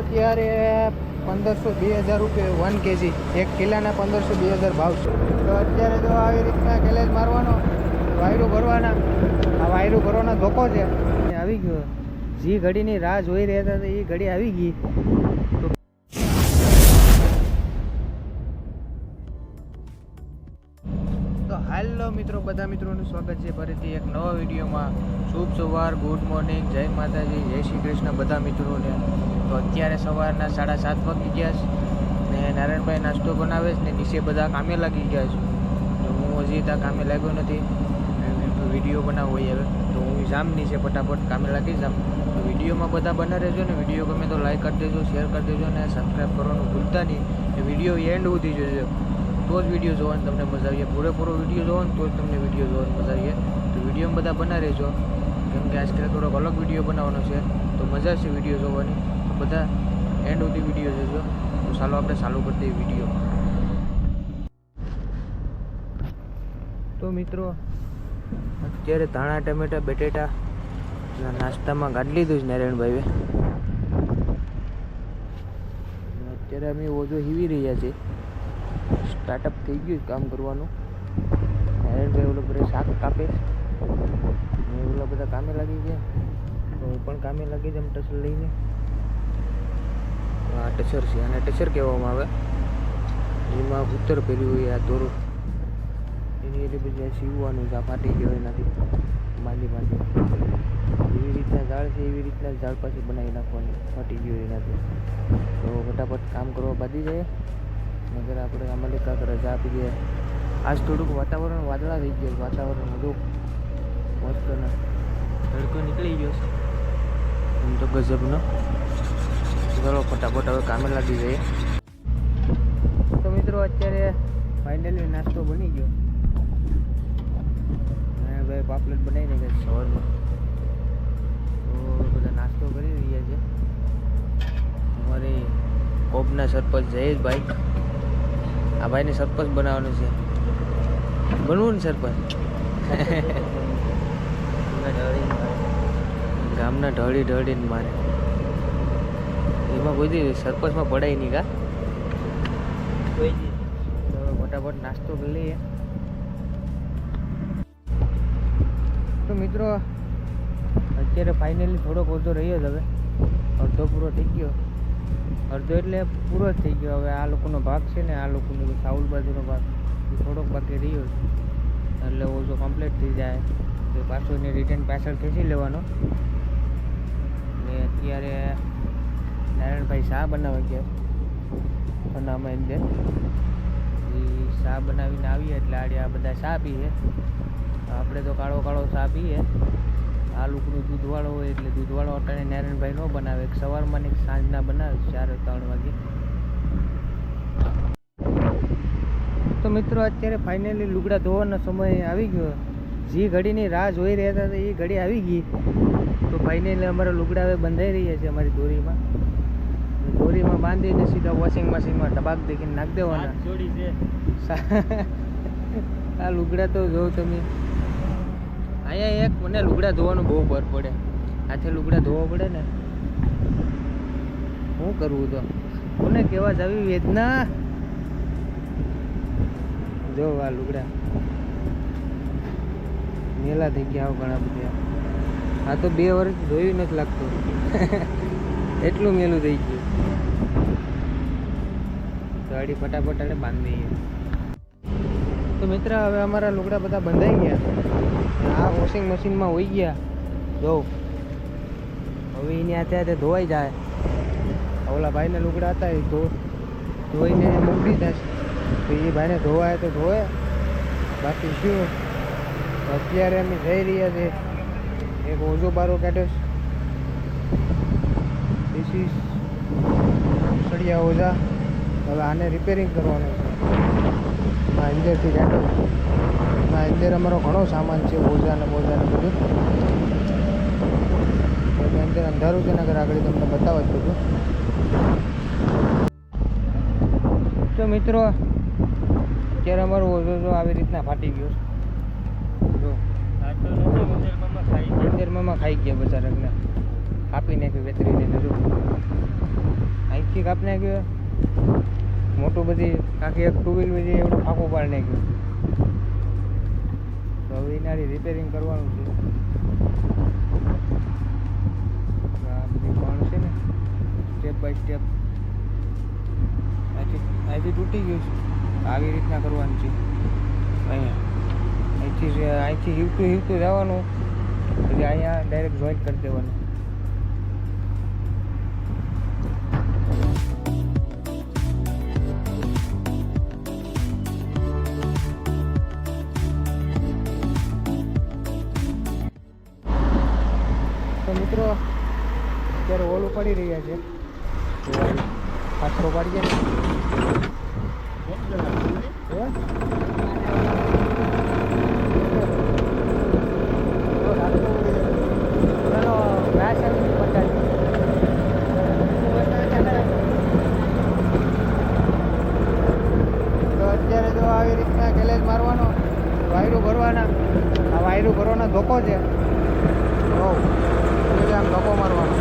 અત્યારે પંદરસો બે હજાર રૂપિયા વન કેજી. એક કિલ્લાના પંદરસો બે હજાર ભાવ છે. તો અત્યારે તો આવી રીતના કેલેજ મારવાનો, વાયરું ભરવાના, આ વાયરું ભરવાનો ધોકો છે. આવી ગયો. જે ઘડીની રાહ જોઈ રહ્યા હતા એ ઘડી આવી ગઈ. તો હાલો મિત્રો, બધા મિત્રોનું સ્વાગત છે ફરીથી એક નવા વિડીયોમાં. શુભ સવાર, ગુડ મોર્નિંગ, જય માતાજી, જય શ્રી કૃષ્ણ બધા મિત્રોને. તો અત્યારે સવારના સાડા સાત વાગી ગયા છે ને નારાયણભાઈ નાસ્તો બનાવે છે ને નીચે બધા કામે લાગી ગયા છે. તો હું હજી ત્યાં કામે લાગ્યો નથી વીડિયો બનાવવો હવે. તો હું જામ નીચે ફટાફટ કામે લાગી જામ. તો વિડીયોમાં બધા બના રહેજો ને વીડિયો ગમે તો લાઈક કરી દેજો શેર કરી દેજો ને સબસ્ક્રાઈબ કરવાનું ભૂલતા નહીં. વીડિયો એન્ડ સુધી જોજો. તો જ વીડિયો જોવાની તમને મજા આવીએ પૂરેપૂરો વીડિયો જોવો તો જ તમને વીડિયો જોવાની મજા આવીએ તો વિડીયોમાં બધા બના રહેજો. કેમ કે આજકાલ થોડોક અલગ વીડિયો બનાવવાનો છે. તો મજા છે વીડિયો જોવાની. તો બધા એન્ડ સુધી વીડિયો જોજો. તો ચાલો આપણે ચાલુ કરી દઈએ વીડિયો તો મિત્રો, અત્યારે ધાણા, ટમેટા, બટેટા નાસ્તામાં કાઢી લીધું છે નારાયણભાઈએ. અત્યારે અમે ઓજો હીવી રહ્યા છીએ. સ્ટાર્ટઅપ થઈ ગયું કામ કરવાનું. નારાયણભાઈ ઓલો બધે શાક કાપે ને ઓલા બધા કામે લાગી ગયા. હું પણ કામે લાગી જાય ટચર લઈને. આ ટચર છે અને ટચર કહેવામાં આવે. એમાં ઉત્તર પહેર્યું હોય આ દોરો એની એટલે પછી સીવવાનું છે, આ ફાટી ગયો એનાથી. માંડી માંડી. એવી રીતના ઝાડ છે, એવી રીતના ઝાડ પાછી બનાવી નાખવાની. ફાટી ગયો એનાથી. તો ફટાફટ કામ કરવા બાંધી જાય નગર આપણે આમાં કાંક રજા આપી દઈએ આજ થોડુંક વાતાવરણ વાદળા થઈ ગયું, વાતાવરણ બધું મસ્ત ને તડકો નીકળી ગયો છે. એમ તો ગજબનો ચલો, ફટાફટ હવે કામે લાગી જઈએ. તો મિત્રો, અત્યારે ફાઇનલી નાસ્તો બની ગયો. અને ભાઈ પાપલેટ બનાવીને ગયા સવારમાં. તો બધા નાસ્તો કરી રહ્યા છે. અમારી કોપના સરપંચ જયેશભાઈ. આ ભાઈને સરપંચ બનાવવાનું છે. બનવું ને સરપંચ? ગામના ઢળી ઢળીને મારે. એમાં કોઈ દી સરપંચમાં પડાય નહીં કા? કોઈ ફટાફટ નાસ્તો કરી લઈએ. તો મિત્રો અત્યારે ફાઇનલી થોડોક ઓછો રહ્યો જ હવે. અડધો પૂરો થઈ ગયો. અડધો એટલે પૂરો જ થઈ ગયો. હવે આ લોકોનો ભાગ છે ને, આ લોકોનો સાઉલ બાજુનો ભાગ, એ થોડોક બાકી રહ્યો છે. એટલે ઓછો કમ્પ્લીટ થઈ જાય. તો પાછો એને રિટર્ન પાછળ ખેંચી લેવાનો. ને અત્યારે નારાયણભાઈ શાહ બનાવી ગયા અનામાં એમ એ શાહ બનાવીને આવીએ એટલે આડે આ બધા શાહ પીએ. આપણે તો કાળો કાળો શાહ પીએ. આ લોકોનું દૂધવાળો હોય એટલે દૂધવાળો અટાણે નારાયણભાઈ ન બનાવે. સવારમાં ને સાંજના બનાવે ચાર ત્રણ વાગે. તો મિત્રો અત્યારે ફાઇનલી લુગડા ધોવાનો સમય આવી ગયો. જે ઘડીની રાહ જોઈ રહ્યા હતા એ ઘડી આવી ગઈ. તો ફાઇનલી અમારા લુગડા હવે બંધાઈ રહ્યા છે અમારી દોરીમાં. દોરીમાં બાંધીને સીધા વોશિંગ મશીનમાં ટબાક દેખીને નાખી દેવાના. આ લુગડા તો જો તમે અહીંયા એક મને લુગડા ધોવાનું બહુ ભર પડે. હાથે લુગડા ધોવા પડે ને. શું કરવું તો? કોને કેવા જ આવી વેદના? જો આ લુગડા. મેલા થઈ ગયા ઘણા બધા. આ તો બે વર્ષ ધોયું નથી લાગતું. એટલું મેલું થઈ ગયું. ગાડી ફટાફટ આડે બાંધી તો મિત્ર, હવે અમારા લુગડા બધા બંધાઈ ગયા. આ વોશિંગ મશીનમાં હોઈ ગયા. જો, હવે એની હાથે ધોવાઈ જાય. ઓલા ભાઈને લુગડા હતા એ ધો, ધોઈને મોકલી જશે તો એ ભાઈને ધોવાય તો ધોવે. બાકી શું? અત્યારે અમે જઈ રહ્યા છે એક ઓઝો બારો કાઢ્યો This સળિયા ઓઝા હવે આને રિપેરિંગ કરવાનું છે. અંદરથી કાઢો. અંદર અમારો ઘણો સામાન છે ઓઝા ને મોજા ને બધું. અંદર અંધારું છે નગર આગળ તમને બતાવવા જ બધું. તો મિત્રો, અત્યારે અમારો ઓઝો જો આવી રીતના ફાટી ગયો છે. તો મંદિરમાં ખાઈ ગયા. બચારકને કાપી નાખ્યું વેતરીને જો. આખી કાપ નાખ્યો. બધી આખી એક ટુ વ્હીલ બધી એવડું ફાંકું પાડી નાખ્યું. તો હવે એનાથી રિપેરિંગ કરવાનું છે. આ બધી પણ છે ને સ્ટેપ બાય સ્ટેપ અહીંથી અહીંથી તૂટી ગયું છે. આવી રીતના કરવાનું છે. અહીંયા. અહીંથી અહીંથી હિવતું હિવતું જવાનું, પછી અહીંયા ડાયરેક્ટ જોઈન્ટ કરી દેવાનું. મિત્રો, અત્યારે ઓલ ઉપાડી રહ્યા છે. પાછો પાડીએ અત્યારે જો આવી રીતના ગેલેજ મારવાનો, વાયરું ભરવાના, આ વાયરું ભરવાનો ધોકો છે. બહુ એટલે મારવાનો.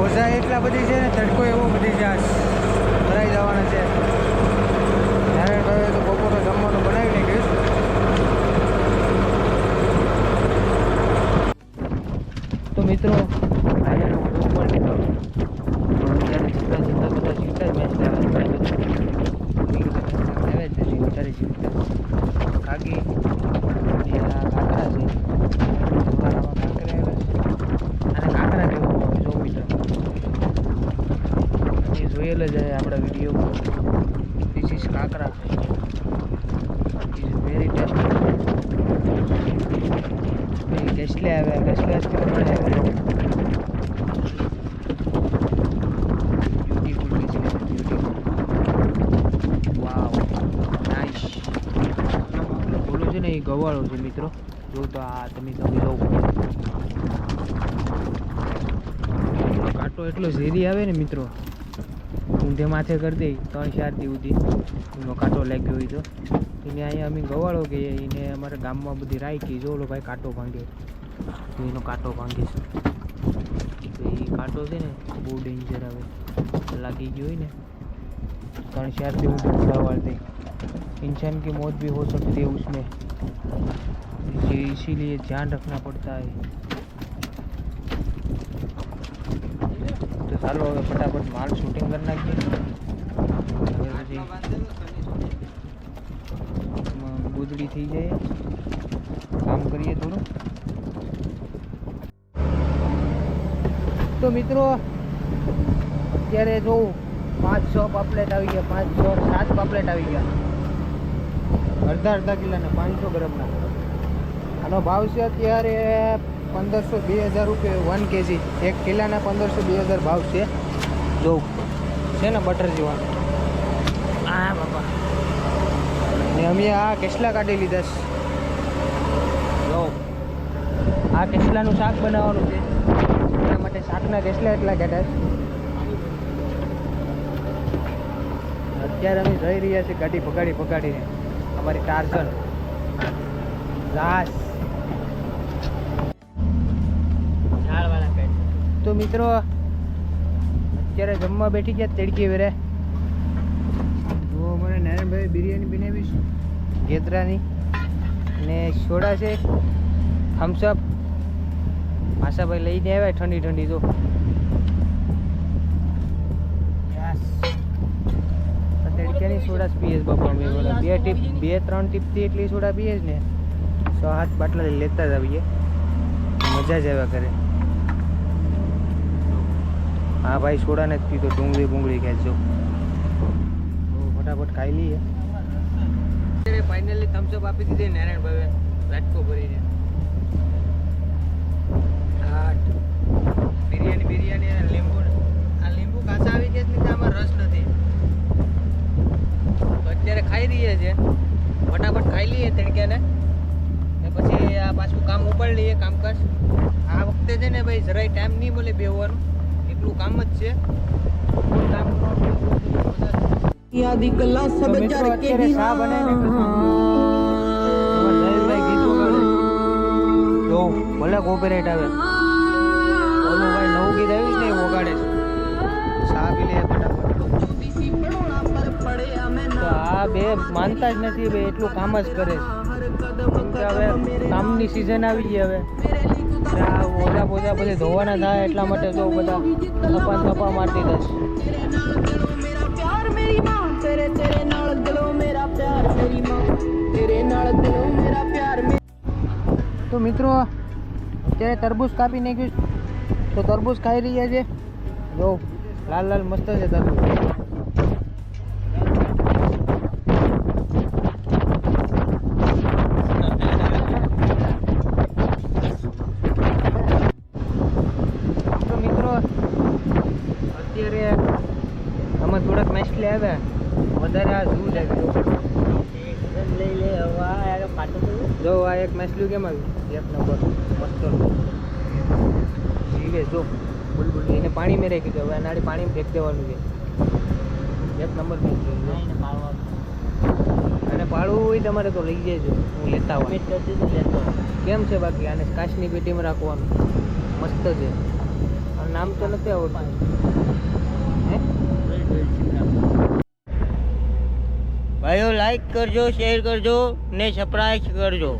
ઓઝા એટલા બધી છે ને, તડકો એવો બધી જાય ભરાઈ જવાના છે. નારાયણભાઈએ તો બપોરે જમવાનું બનાવી ગયું તો મિત્રો આજે હું ઉપર નીકળું તો અત્યારે જીવતા જીવતા બધા જીવતા જ મેચ લેવા આવે જ નથી વધારે જીવતા કાકી અને આ કાંકરા છે તમારામાં કાંકરા આવ્યા છે અને કાંકરા કેવો હોય જો મિત્રો એ જોયેલ જ છે આપણા વીડિયો ધીસ ઇઝ કાંકરા. ઇઝ વેરી ટેસ્ટી કેસલે આવ્યા બોલો છે ને, એ ગવાળો છે મિત્રો. જો તો આ તમે તમે લો. કાંટો, એટલો ઝેરી આવે ને મિત્રો. ઊંધે માથે કરી દે ત્રણ ચાર દી સુધી એનો કાંટો લાગ્યો હોય તો એને અહીંયા અમે ગવાળો કે એને અમારા ગામમાં બધી રાખી જો ઓલો ભાઈ કાંટો ભાંગે તો એનો કાંટો ભાંગે છે તો એ કાંટો છે ને બહુ ડેન્જર આવે લાગી ગયો હોય ને ત્રણ चार दिन उड़ा वाले इंसान की मौत भी हो सकती है उसमें इसी इसीलिए ध्यान रखना पड़ता है તો ચાલો હવે ફટાફટ માલ શૂટિંગ કરી નાખીએ. પછી આમાં થઈ જાય. કામ કરીએ થોડું. તો મિત્રો, અત્યારે જોઉં પાંચ છ પાપલેટ આવી ગયા પાંચ છ સાત પાપલેટ આવી ગયા. અડધા અડધા કિલોના, પાંચસો ગ્રામના. આનો ભાવ છે અત્યારે પંદરસો બે હજાર રૂપિયા વન કેજી એક કિલાના પંદરસો બે હજાર ભાવ છે. જોઉં છે ને બટર જેવા હા બાપા. ને અમે આ કેસલા કાઢી લીધા છે? જો આ કેસલાનું શાક બનાવવાનું છે? એના માટે શાકના કેસલા એટલા કાઢ્યા છે? અત્યારે અમે જઈ રહ્યા છીએ ગાડી ભગાડી ભગાડીને. અમારી ટાર્ઝન. રાસ તો મિત્રો, અત્યારે જમવા બેઠી ગયા તેડકી વેરે જો અમારે નારાયણભાઈ બિરયાની બનાવી છે ગેદરાની ને સોડા છે થમ્સઅપ આશાભાઈ લઈને આવ્યા, ઠંડી ઠંડી તો. તડક્યાની સોડા જ પીએ બાપા અમે બે ટીપ, બે ત્રણ ટીપથી એટલી સોડા પીએ જ ને સો હાથ બાટલા લેતા જ આવીએ. મજા જ આવ્યા કરે. હા ભાઈ સોડા નથી પીતો ડુંગળી બુંગળી ખેંચજો ફટાફટ ખાઈ લઈએ. ફાઇનલી થમ્સઅપ આપી દીધી નારાયણભાઈ વાટકો ભરીને. આઠ બિરયાની બિરયાની અને લીંબુ આ લીંબુ કાચા આવી ગયા છે આમાં રસ નથી. તો અત્યારે ખાઈ રહીએ છે ફટાફટ ખાઈ લઈએ તડક્યાને ને પછી આ પાછું કામ ઉપાડી લઈએ કામકાજ. આ વખતે છે ને ભાઈ જરાય ટાઈમ નહીં મળે બેહવાનું. એટલું કામ જ છે. તો યાદી ગલા તો સબ મિત્રો કે જયેશભાઈ ગીત ભલે કોપીરાઇટ આવે. ઓલું ભાઈ નવું ગીત આવ્યું છે ને એ વગાડે છે. સા પી લે ફટાફટ તો આ બે માનતા જ નથી બે એટલું કામ જ કરે છે. હવે કામની સિઝન આવી ગઈ હવે. મોજા પોજા બધે ધોવાના થાય એટલા માટે તો બધા થપા થપા મારતી હતા તો મિત્રો, અત્યારે તરબૂચ કાપી નાખ્યું તો તરબૂચ ખાઈ રહ્યા છે. જો, લાલ લાલ મસ્ત છે તરબૂચ. અત્યારે આમાં થોડાક મેસ્ટલી આવ્યા વધારે આ ઝૂ જ લઈ લે હવે આ યાર જો આ એક મેસલું કેમ આવ્યું એક નંબર. મસ્ત જીવે જો. બુલબુલ. એને પાણી મેં રાખી હવે નાડી પાણી ફેંક દેવાનું છે. એક નંબર અને પાડવું હોય તમારે તો લઈ જજો. હું લેતા આવું. કેમ છે બાકી? આને કાચની પેટીમાં રાખવાનું. મસ્ત છે. નામ તો નથી આવડતું. ભાઈઓ લાઈક કરજો શેર કરજો ને સપ્રાઈઝ કરજો.